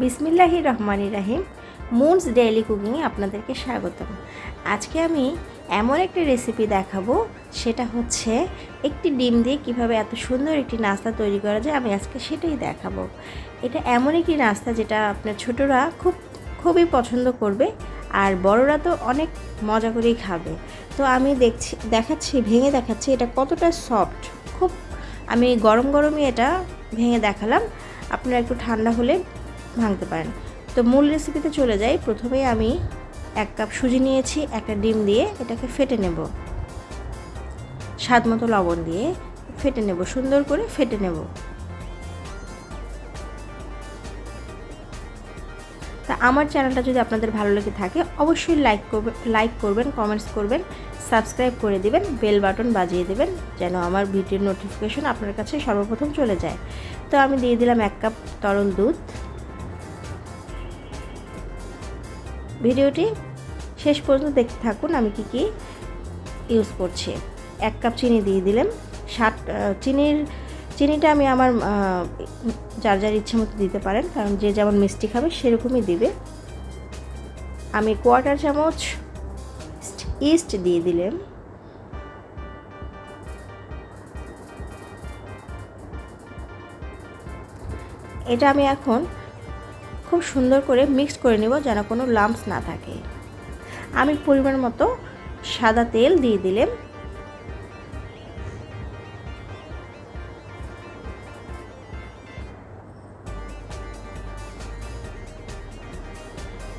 বিসমিল্লাহি রহমানি রাহিম মুনস ডেইলি কুকিংয়ে আপনাদেরকে স্বাগতম। আজকে আমি এমন একটা রেসিপি দেখাবো, সেটা হচ্ছে একটি ডিম দিয়ে কীভাবে এত সুন্দর একটি নাস্তা তৈরি করা যায়, আমি আজকে সেটাই দেখাবো। এটা এমন একটি নাস্তা যেটা আপনার ছোটরা খুব, খুবই পছন্দ করবে, আর বড়রা তো অনেক মজা করেই খাবে। তো আমি দেখছি, দেখাচ্ছি, ভেঙে দেখাচ্ছি, এটা কতটা সফট খুব, আমি গরম গরমই এটা ভেঙে দেখালাম। আপনারা একটু ঠান্ডা হলে ভাঙতে পারেন। তো মূল রেসিপিতে চলে যাই। প্রথমেই আমি এক কাপ সুজি নিয়েছি, একটা ডিম দিয়ে এটাকে ফেটে নেব। স্বাদ মতো লবণ দিয়ে ফেটে নেব, সুন্দর করে ফেটে নেব। তা আমার চ্যানেলটা যদি আপনাদের ভালো লেগে থাকে, অবশ্যই লাইক করবেন লাইক করবেন কমেন্টস করবেন সাবস্ক্রাইব করে দিবেন বেল বাটন বাজিয়ে দেবেন, যেন আমার ভিডিওর নোটিফিকেশন আপনার কাছে সর্বপ্রথম চলে যায়। তো আমি দিয়ে দিলাম এক কাপ তরল দুধ। ভিডিওটি শেষ পর্যন্ত দেখতে থাকুন, আমি কি কি ইউজ করছি। এক কাপ চিনি দিয়ে দিলাম ষাট চিনির, চিনিটা আমি আমার যার যার ইচ্ছে মতো দিতে পারেন, কারণ যে যেমন মিষ্টি খাবে সেরকমই দিবে। আমি কোয়ার্টার চামচ ইস্ট দিয়ে দিলাম। এটা আমি এখন খুব সুন্দর করে মিক্স করে নেব যেন কোনো লাম্পস না থাকে। আমি পরিমাণ মতো সাদা তেল দিয়ে দিলাম।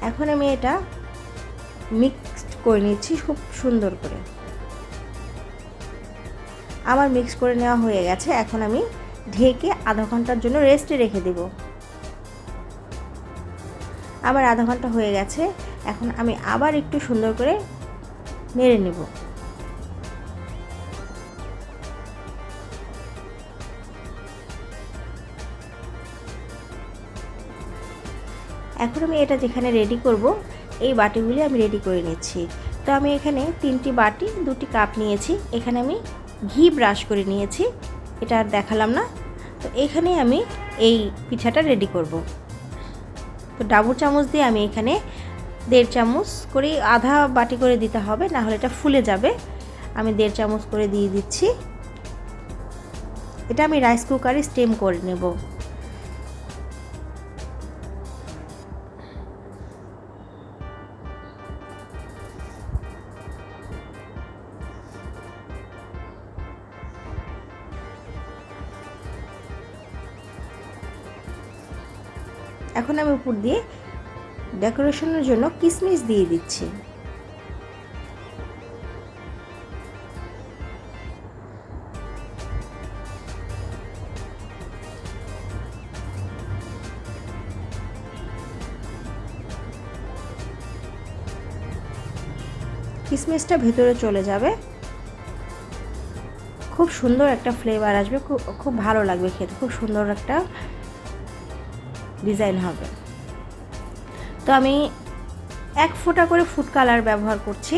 এখন আমি এটা মিক্সড করে নিচ্ছি খুব সুন্দর করে। আমার মিক্স করে নেওয়া হয়ে গেছে। এখন আমি ঢেকে আধা ঘণ্টার জন্য রেস্টে রেখে দেব। আবার আধা ঘণ্টা হয়ে গেছে। এখন আমি আবার একটু সুন্দর করে নেড়ে নেব। এখন আমি এটা যেখানে রেডি করব, এই বাটিগুলি আমি রেডি করে নিচ্ছি। তো আমি এখানে তিনটি বাটি, দুটি কাপ নিয়েছি। এখানে আমি ঘি ব্রাশ করে নিয়েছি। এটা আর দেখালাম না। তো এখানে আমি এই পিঠাটা রেডি করব। তো ডাবুর চামচ দিয়ে আমি এখানে দেড় চামচ করে আধা বাটি করে দিতে হবে, না হলে এটা ফুলে যাবে। আমি দেড় চামচ করে দিয়ে দিচ্ছি। এটা আমি রাইস কুকারে স্টেম করে নেব। এখন আমি উপর দিয়ে ডেকোরেশনের জন্য কিশমিশ দিয়ে দিচ্ছি। কিশমিশটা ভেতরে চলে যাবে। খুব সুন্দর একটা ফ্লেভার আসবে, খুব খুব ভালো লাগবে খেতে, খুব সুন্দর একটা ডিজাইন হবে। তো আমি এক ফোঁটা করে ফুড কালার ব্যবহার করছি।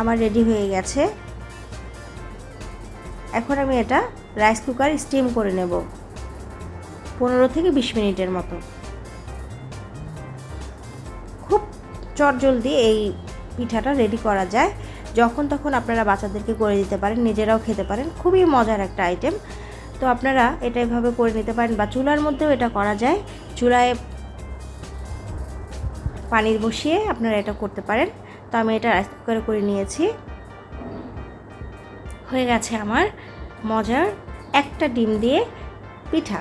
আমার রেডি হয়ে গেছে। এখন আমি এটা রাইস কুকার স্টিম করে নেব। পনেরো থেকে বিশ মিনিটের মতো। খুব চটজলদি এই পিঠাটা রেডি করা যায়। যখন তখন আপনারা বাচ্চাদেরকে করে দিতে পারেন, নিজেরাও খেতে পারেন। খুবই মজার একটা আইটেম তো আপনারা এটা এভাবে করে নিতে পারেন বা চুলার মধ্যেও এটা করা যায়। চুলায় পানির বসিয়ে আপনারা এটা করতে পারেন। তো আমি এটা রাইস কুকারে করে নিয়েছি। হয়ে গেছে আমার মজার একটা ডিম দিয়ে পিঠা।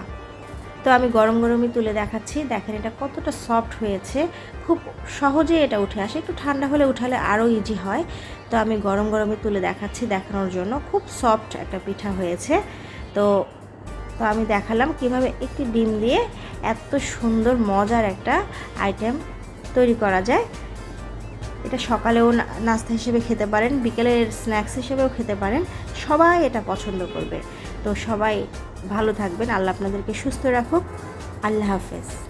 তো আমি গরম গরমই তুলে দেখাচ্ছি। দেখেন এটা কতটা সফট হয়েছে। খুব সহজে এটা উঠে আসে। একটু ঠান্ডা হলে উঠালে আরও ইজি হয়। তো আমি গরম গরমে তুলে দেখাচ্ছি দেখানোর জন্য। খুব সফট একটা পিঠা হয়েছে। তো তো আমি দেখালাম কীভাবে একটি ডিম দিয়ে এত সুন্দর মজার একটা আইটেম তৈরি করা যায়। এটা সকালেও নাস্তা হিসেবে খেতে পারেন, বিকেলের স্ন্যাক্স হিসেবেও খেতে পারেন। সবাই এটা পছন্দ করবে। তো সবাই ভালো থাকবেন। আল্লাহ আপনাদেরকে সুস্থ রাখুক। আল্লাহ হাফেজ।